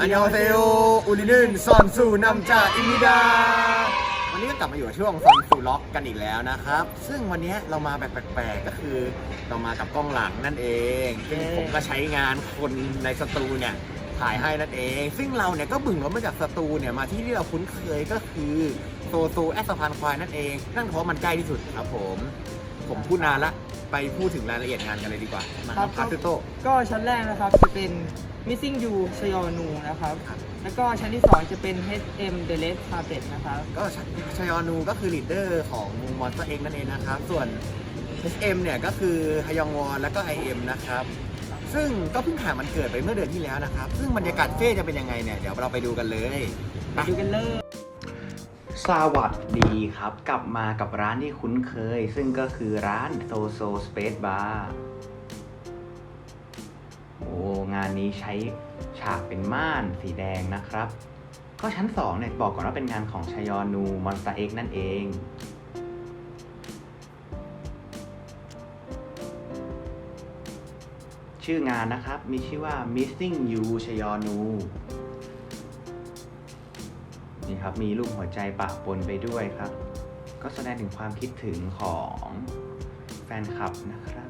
อันยองเซโออุลินึนซอนซูนำจากอิมิดา วันนี้ก็กลับมาอยู่กับช่วงซอนซูล็อกกันอีกแล้วนะครับ ซึ่งวันนี้เรามาแบบแปลกๆก็คือ เรามากับกล้องหลังนั่นเองซึ่งผมก็ใช้งานคนในสตูเนี่ยถ่ายให้นั่นเอง ซึ่งเราเนี่ยก็บึ่งรถมาจากสตูเนี่ยมาที่ที่เราคุ้นเคยก็คือโซโซแอสสะพานควายนั่นเอง นั่นเพราะมันใกล้ที่สุดครับผม ผมพูดนานละ ไปพูดถึงรายละเอียดงานกันเลยดีกว่า มาครับคาซึโตะก็ชั้นแรกนะครับจะเป็น Missing You ชยอนูนะครับ แล้วก็ชั้นที่ 2 จะเป็น HM The Red Carpet นะครับ ก็ชยอนูก็คือลีดเดอร์ของมอนสเตอร์เอ็กนั่นเองนะครับ ส่วน HM เนี่ยก็คือฮยองวอนแล้วก็ IM นะครับ ซึ่งก็เพิ่งผ่านมันเกิดไปเมื่อเดือนที่แล้วนะครับ ซึ่งบรรยากาศเฟ่จะเป็นยังไงเนี่ย เดี๋ยวเราไปดูกันเลยไปดูกันเลยสวัสดีครับ กลับมากับร้านที่คุ้นเคย ซึ่งก็คือร้านโซโซสเปซบาร์ โอ้งานนี้ใช้ฉากเป็นม่านสีแดงนะครับ ก็ชั้น2เนี่ยบอกก่อนว่าเป็นงานของชยอนูมอนสเตอร์เอ็กนั่นเองชื่องานนะครับ มีชื่อว่า Missing You ชยอนู นี่ครับ มีรูปหัวใจปะปนไปด้วยครับ ก็แสดงถึงความคิดถึงของแฟนคลับนะครับ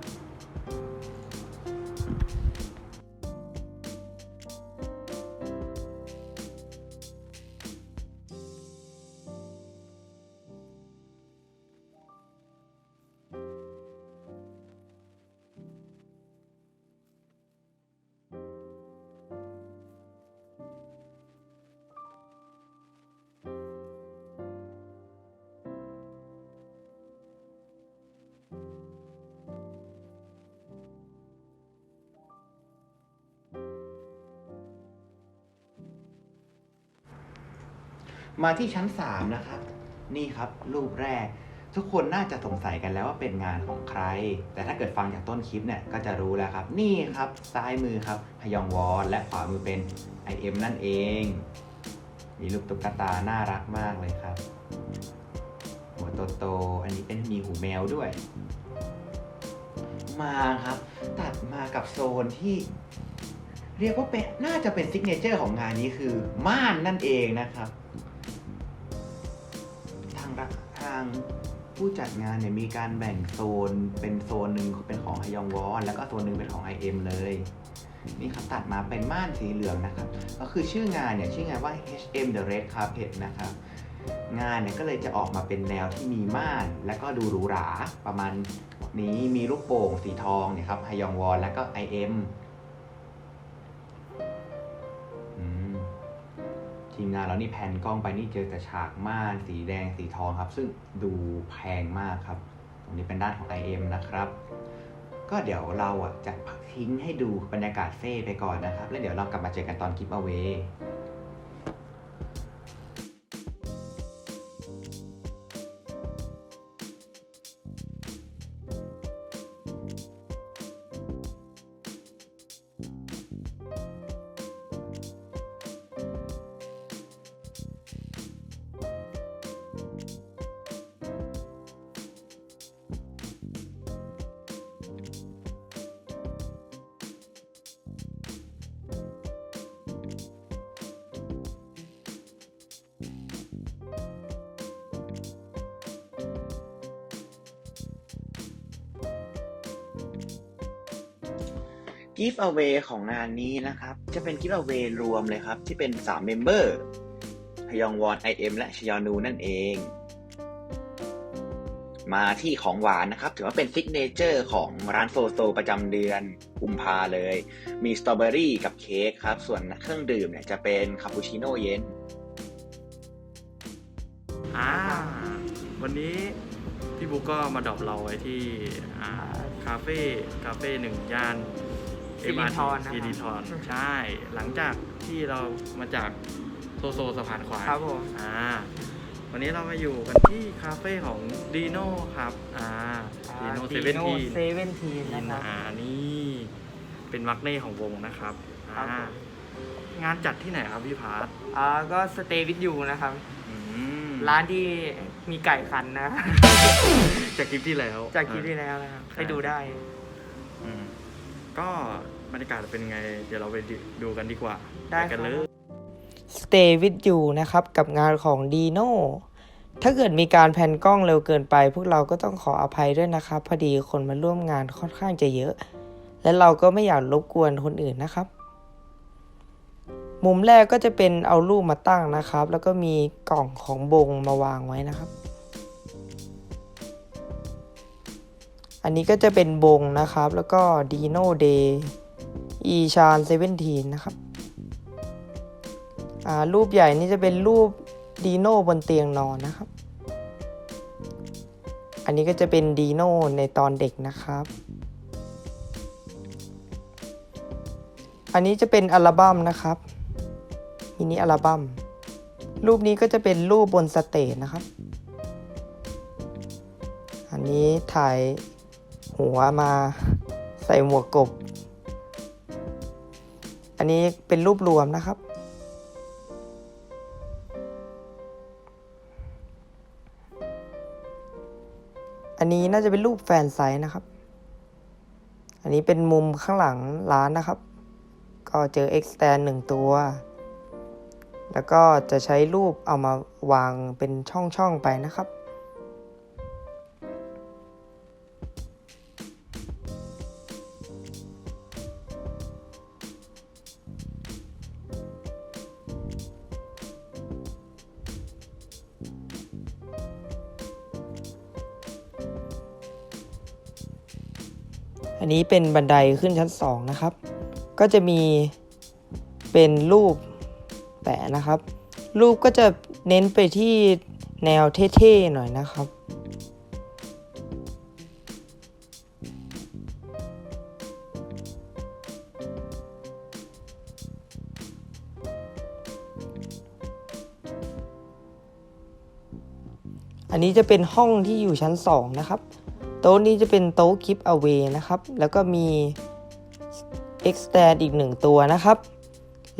มาที่ชั้น 3 นะครับ นี่ครับรูปแรก ทุกคนน่าจะสงสัยกันแล้วว่าเป็นงานของใคร แต่ถ้าเกิดฟังจากต้นคลิปเนี่ยก็จะรู้แล้วครับ นี่ครับซ้ายมือครับพยองวอนและขวามือเป็น IM นั่นเอง มีรูปตุ๊กตาน่ารักมากเลยครับ หัวโตๆอันนี้เป็นมีหูแมวด้วย มาครับ ตัดมากับโซนที่เรียกว่าเป็นน่าจะเป็นซิกเนเจอร์ของงานนี้คือม่านนั่นเองนะครับ ทางรัฐทางผู้จัดงานเนี่ยมีการแบ่งโซนเป็นโซนหนึ่งเป็นของฮยองวอน แล้วก็โซนหนึ่งเป็นของ IM เลยนี่ครับตัดมาเป็นม่านสีเหลืองนะครับ ก็คือชื่องานเนี่ยชื่องานว่า HM The Red Carpet นะครับ งานเนี่ยก็เลยจะออกมาเป็นแนวที่มีม่านแล้วก็ดูหรูหราประมาณนี้มีลูกโป่งสีทองเนี่ยครับฮยองวอน แล้วก็ IM ทีมงานเรานี่แพนกล้องไปนี่เจอแต่ฉากม่านสีแดงสีทองครับ ซึ่งดูแพงมากครับ ตรงนี้เป็นด้านของ IM นะครับ ก็เดี๋ยวเราอะจะพักทิ้งให้ดูบรรยากาศเฟ่ไปก่อนนะครับ แล้วเดี๋ยวเรากลับมาเจอกันตอนคลิปเอาเว Give away ของงานนี้นะครับ จะเป็น Give away รวมเลยครับ ที่เป็น3เมมเบอร์ฮยองวอน IM และชยอนูนั่นเอง มาที่ของหวานนะครับ ถือว่าเป็นซิกเนเจอร์ของร้านโซโซประจำเดือนกุมภาเลย มีสตรอเบอรี่กับเค้กครับ ส่วนเครื่องดื่มเนี่ยจะเป็นคาปูชิโน่เย็นอ่าวันนี้พี่บุ๊กก็มาดรอปเราไว้ที่คาเฟ่คาเฟ่หนึ่งย่าน สิรินธรนะครับสิรินทรใช่ หลังจากที่เรามาจากโซโซสะพานควายครับผมอ่าวันนี้เรามาอยู่กันที่คาเฟ่ของดีโน่ครับอ่าดีโน่เซเว่นทีเซเว่นทีนะครับอ่านี่เป็นมักเน่ของวงนะครับครับอ่าผมงานจัดที่ไหนครับพี่พาร์ทอ่าก็สเตย์วิดยูนะครับอืมร้านที่มีไก่คันนะ จากคลิปที่แล้ว จากคลิปที่แล้วนะครับไปดูได้อืม ก็บรรยากาศเป็นไง เดี๋ยวเราไปดูกันดีกว่าได้ปกันครับเลย Stay with you นะครับ กับงานของ Dino ถ้าเกิดมีการแพนกล้องเร็วเกินไป พวกเราก็ต้องขออภัยด้วยนะครับพอดีคนมาร่วมงานค่อนข้างจะเยอะ และเราก็ไม่อยากรบกวนคนอื่นนะครับ มุมแรกก็จะเป็นเอารูปมาตั้งนะครับ แล้วก็มีกล่องของบงมาวางไว้นะครับ อันนี้ก็จะเป็นบงนะครับ แล้วก็ Dino Day อีชานเซเว่นทีนะครับอ่ารูปใหญ่นี่จะเป็นรูปดีโน่บนเตียงนอนนะครับ อันนี้ก็จะเป็นดีโน่ในตอนเด็กนะครับ อันนี้จะเป็นอัลบั้มนะครับมินิอัลบั้ม รูปนี้ก็จะเป็นรูปบนสเตจนะครับ อันนี้ถ่าย หัวมาใส่หมวกกบ อันนี้เป็นรูปรวมนะครับ อันนี้น่าจะเป็นรูปแฟนไซส์นะครับ อันนี้เป็นมุมข้างหลังร้านนะครับ ก็เจอ X t a n d หนึ่งตัว แล้วก็จะใช้รูปเอามาวางเป็นช่องๆไปนะครับ อันนี้เป็นบันไดขึ้นชั้นสองนะครับ ก็จะมีเป็นรูปแปะนะครับ รูปก็จะเน้นไปที่แนวเท่ๆหน่อยนะครับ อันนี้จะเป็นห้องที่อยู่ชั้น 2 นะครับ โต๊ะนี้จะเป็นโต๊ะ Keep Away นะครับ แล้วก็มี Extend อีกหนึ่งตัวนะครับ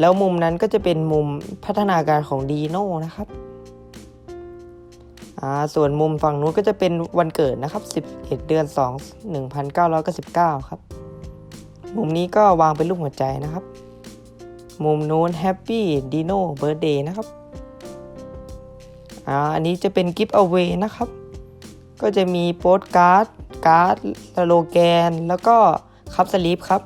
แล้วมุมนั้นก็จะเป็นมุมพัฒนาการของ Dino นะครับอ่าส่วนมุมฝั่งนู้นก็จะเป็นวันเกิดนะครับ 11 เดือน 2 1999 ครับ มุมนี้ก็วางเป็นรูปหัวใจนะครับ มุมนู้น Happy Dino Birthday นะครับ อ่า อันนี้จะเป็น Gift Away นะครับ ก็จะมีโปสการ์ด การ์ดสโลแกน แล้วก็คัพสลีปครับ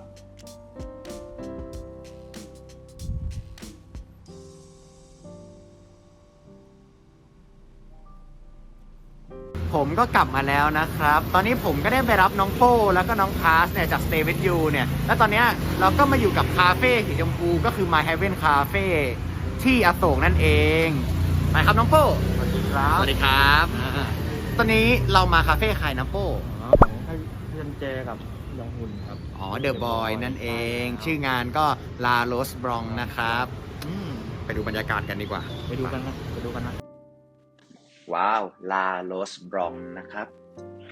ผมก็กลับมาแล้วนะครับ ตอนนี้ผมก็ได้ไปรับน้องโป้แล้วก็น้องพาสเนี่ยจาก Stay with you เนี่ย แล้วตอนเนี้ยเราก็มาอยู่กับคาเฟ่สีชมพูก็คือ My Heaven Cafe ที่อโศกนั่นเองไปครับน้องโป้ สวัสดีครับ สวัสดีครับอ่า ตอนนี้เรามาคาเฟ่ใครนะโป้ของให้เพื่อนเจกับยองหุ่นครับ อ๋อ The Boy นั่นเอง ชื่องานก็ La Rose b r o n นะครับอืมไปดูบรรยากาศกันดีกว่า ไปดูกันนะไปดูกันนะ ว้าวลาโรสบรองนะครับ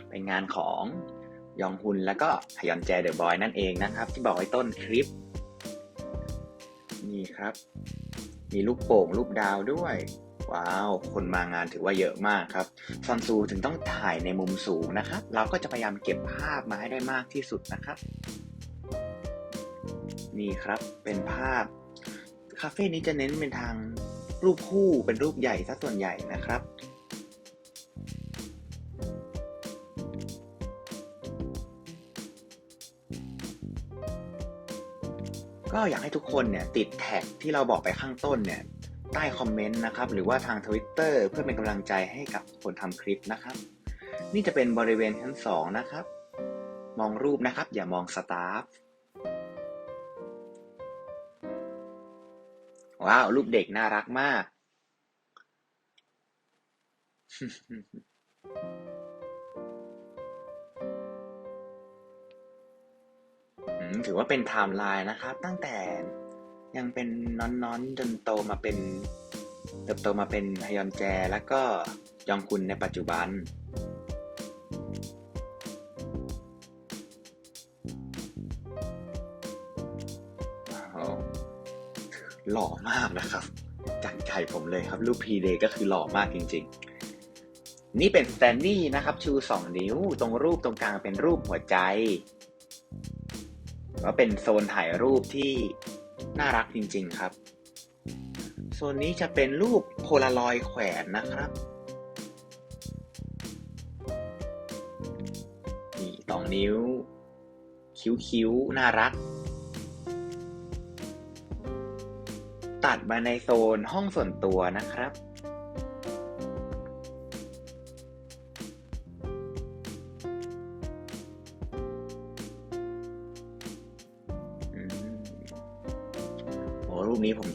เป็นงานของยองฮุนแล้วก็ฮยอนแจเดอะบอยนั่นเองนะครับ ที่บอกไว้ต้นคลิป นี่ครับ มีลูกโป่งรูปดาวด้วย ว้าว คนมางานถือว่าเยอะมากครับซอนซูถึงต้องถ่ายในมุมสูงนะครับ เราก็จะพยายามเก็บภาพมาให้ได้มากที่สุดนะครับ นี่ครับเป็นภาพ คาเฟ่นี้จะเน้นเป็นทางรูปคู่เป็นรูปใหญ่ซะส่วนใหญ่นะครับก็อยากให้ทุกคนเนี่ยติดแท็กที่เราบอกไปข้างต้นเนี่ย ใต้คอมเมนต์นะครับ หรือว่าทาง Twitter เพื่อเป็นกำลังใจให้กับคนทำคลิปนะครับ นี่จะเป็นบริเวณชั้นสองนะครับ มองรูปนะครับ อย่ามองสตาฟว้าว รูปเด็กน่ารักมาก ถือว่าเป็นไทม์ไลน์นะครับ ตั้งแต่ ยังเป็นน้อนๆ จนโตมาเป็นเติบโตมาเป็นฮยอนแจ แล้วก็ยองคุนในปัจจุบัน หล่อมากนะครับ จากใจผมเลยครับ รูปพีเดก็คือหล่อมากจริง ๆ นี่เป็นสแตนดี้นะครับ ชูสองนิ้ว ตรงรูปตรงกลางเป็นรูปหัวใจ ก็เป็นโซนถ่ายรูปที่ น่ารักจริงๆครับซนนี้จะเป็นรูปโพลารอยแขวนนะครับนี่สองนิ้ว คิ้วๆ น่ารัก ตัดมาในโซนห้องส่วนตัวนะครับ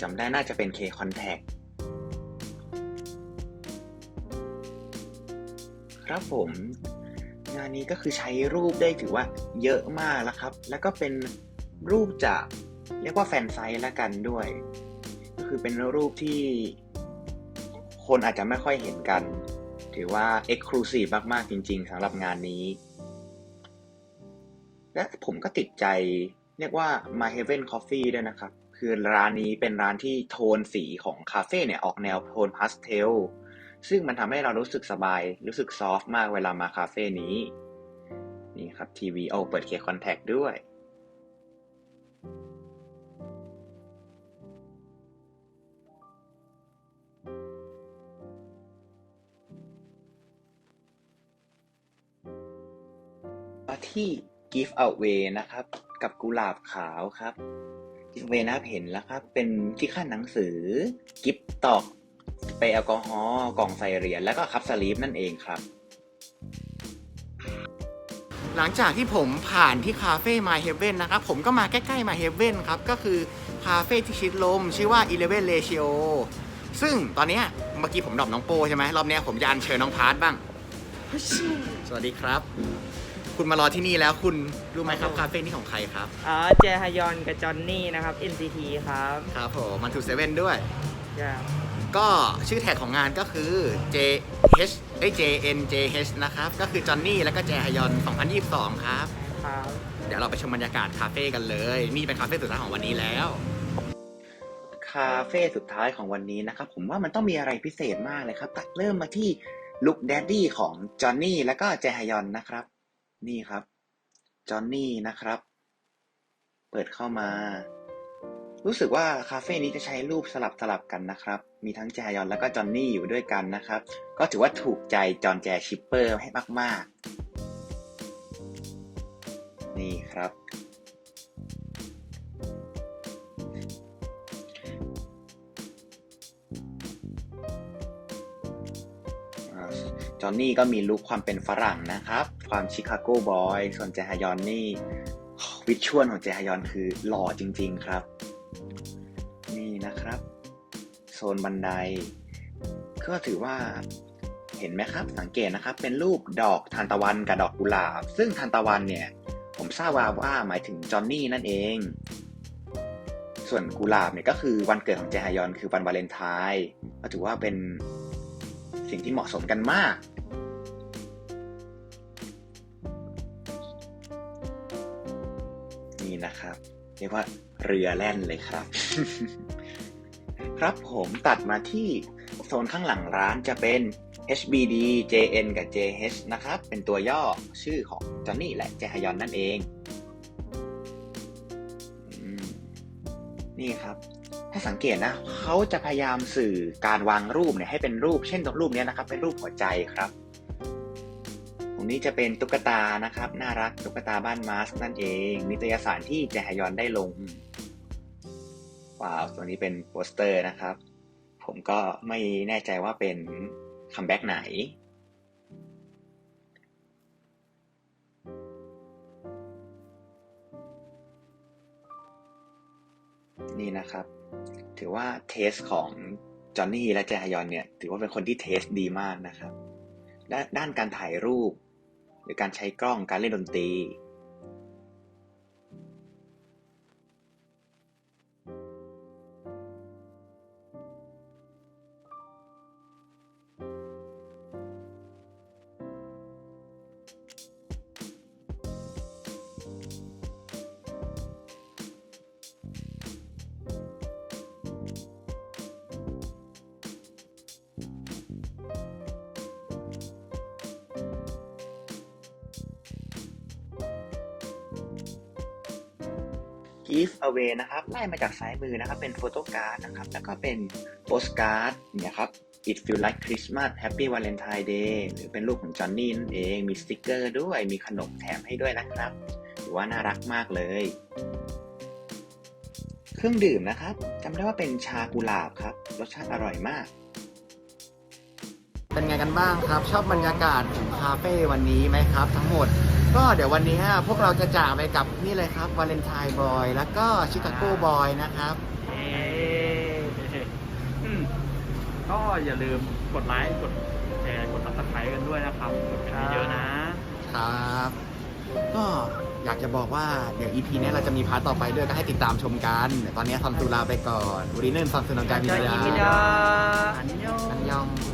จำได้น่าจะเป็น K Contact ครับผม งานนี้ก็คือใช้รูปได้ถือว่าเยอะมากแล้วครับ แล้วก็เป็นรูปจากเรียกว่าแฟนไซต์ละกันด้วย ก็คือเป็นรูปที่คนอาจจะไม่ค่อยเห็นกัน ถือว่า Exclusive มาก ๆ จริง ๆสำหรับงานนี้ และผมก็ติดใจเรียกว่า My Heaven Coffee ด้วยนะครับ คือร้านนี้เป็นร้านที่โทนสีของคาเฟ่เนี่ยออกแนวโทนพาสเทล ซึ่งมันทำให้เรารู้สึกสบาย รู้สึกซอฟต์มากเวลามาคาเฟ่นี้ นี่ครับทีวีเอาเปิดเคคอนแทคด้วยมาที่ Give Away นะครับ กับกุหลาบขาวครับ Give Away นะครับเห็นแล้วครับ เป็นที่ขั้นหนังสือ กิฟตอกสเปรย์แอลกอฮอล์กล่องใส่เหรียญแล้วก็คัพสลีปนั่นเองครับ หลังจากที่ผมผ่านที่คาเฟ่ My Heaven นะครับ ผมก็มาใกล้ๆ My Heaven ครับ ก็คือคาเฟ่ที่ชิดลม ชื่อว่า Eleven Ratio ซึ่งตอนเนี้ยเมื่อกี้ผมดรอปน้องโปใช่ไหมรอบเนี้ยผมจะอัญเชิญน้องพาร์ทบ้าง สวัสดีครับ คุณมารอที่นี่แล้วคุณรู้ไหมครับคาเฟ่นี่ของใครครับอ๋อเจฮยอนกับจอนนี่นะครับ NCT ครับครับผมมันทูเซเว่นด้วยจ้าก็ชื่อแท็กของงานก็คือ J H เอ้ย J N J H นะครับ ก็คือจอห์นนี่แล้วก็แจฮยอน 2022 ครับ ครับเดี๋ยวเราไปชมบรรยากาศคาเฟ่กันเลย นี่เป็นคาเฟ่สุดท้ายของวันนี้แล้ว คาเฟ่สุดท้ายของวันนี้นะครับ ผมว่ามันต้องมีอะไรพิเศษมากเลยครับตัดเริ่มมาที่ลุคแดดดี้ของจอห์นนี่แล้วก็แจฮยอนนะครับ นี่ครับ จอห์นนี่นะครับ เปิดเข้ามา รู้สึกว่าคาเฟ่นี้จะใช้รูปสลับสลับกันนะครับ มีทั้งแจยอนแล้วก็จอห์นนี่อยู่ด้วยกันนะครับ ก็ถือว่าถูกใจจอนแจชิปเปอร์ให้มาก ๆ นี่ครับ อนนี่ก็มีลุคความเป็นฝรั่งนะครับ ความชิคาโกบอย ส่วนแจฮยอนนี่วิชวลของแจฮยอนคือหล่อจริง ๆครับ นี่นะครับ โซนบันได ก็ถือว่าเห็นไหมครับ สังเกตนะครับ เป็นรูปดอกทานตะวันกับดอกกุหลาบ ซึ่งทานตะวันเนี่ย ผมทราบว่าว่าหมายถึงจอนนี่นั่นเอง ส่วนกุหลาบเนี่ยก็คือวันเกิดของแจฮยอนคือวันวาเลนไทน์ก็ถือว่าเป็นสิ่งที่เหมาะสมกันมาก นี่นะครับ เรียกว่าเรือแล่นเลยครับ ครับผมตัดมาที่โซนข้างหลังร้านจะเป็น HBD JN กับ JH นะครับ เป็นตัวย่อชื่อของจอห์นนี่และแจฮยอนนั่นเองอืมนี่ครับ ถ้าสังเกตนะเขาจะพยายามสื่อการวางรูปเนี่ยให้เป็นรูป เช่นตรงรูปเนี้ยนะครับ เป็นรูปหัวใจครับตรง นี้จะเป็นตุ๊กตานะครับ น่ารักตุ๊กตาบ้านมาสนั่นเอง นิตยสารที่แจฮยอนได้ลง ว้าว ตัวนี้เป็นโปสเตอร์นะครับ ผมก็ไม่แน่ใจว่าเป็นคัมแบ็กไหน นี่นะครับ ถือว่าเทสของจอห์นนี่และแจฮยอนเนี่ย ถือว่าเป็นคนที่เทสดีมากนะครับด้านการถ่ายรูป หรือการใช้กล้องการเล่นดนตรี give away นะครับไล่มาจากซ้ายมือนะครับ เป็นโฟโต้การ์ดนะครับ แล้วก็เป็นโปสการ์ดเนี่ยครับ it feel like Christmas Happy Valentine Day หรือเป็นรูปของจอห์นนี่นั่นเอง มีสติกเกอร์ด้วย มีขนมแถมให้ด้วยนะครับถือว่าน่ารักมากเลย เครื่องดื่มนะครับจำได้ว่าเป็นชากุหลาบครับ รสชาติอร่อยมาก เป็นไงกันบ้างครับ ชอบบรรยากาศของคาเฟ่วันนี้ไหมครับ ทั้งหมด ก็เดี๋ยววันนี้พวกเราจะจากไปกับนี่เลยครับวาเลนไทน์บอยแล้วก็ชิคาโกบอยนะครับเอ๊ะอืมก็อย่าลืมกดไลค์กดแชร์กด subscribe กันด้วยนะครับกดกันเยอะๆนะครับ ก็อยากจะบอกว่าเดี๋ยว EP เนี้ยเราจะมีพาร์ทต่อไปด้วยก็ให้ติดตามชมกันเดี๋ยวตอนนี้ซัมซูลาไปก่อนวันนี้เนิ่นซัมซูนองการมิใจดาอีมิดาอันยองอันยอง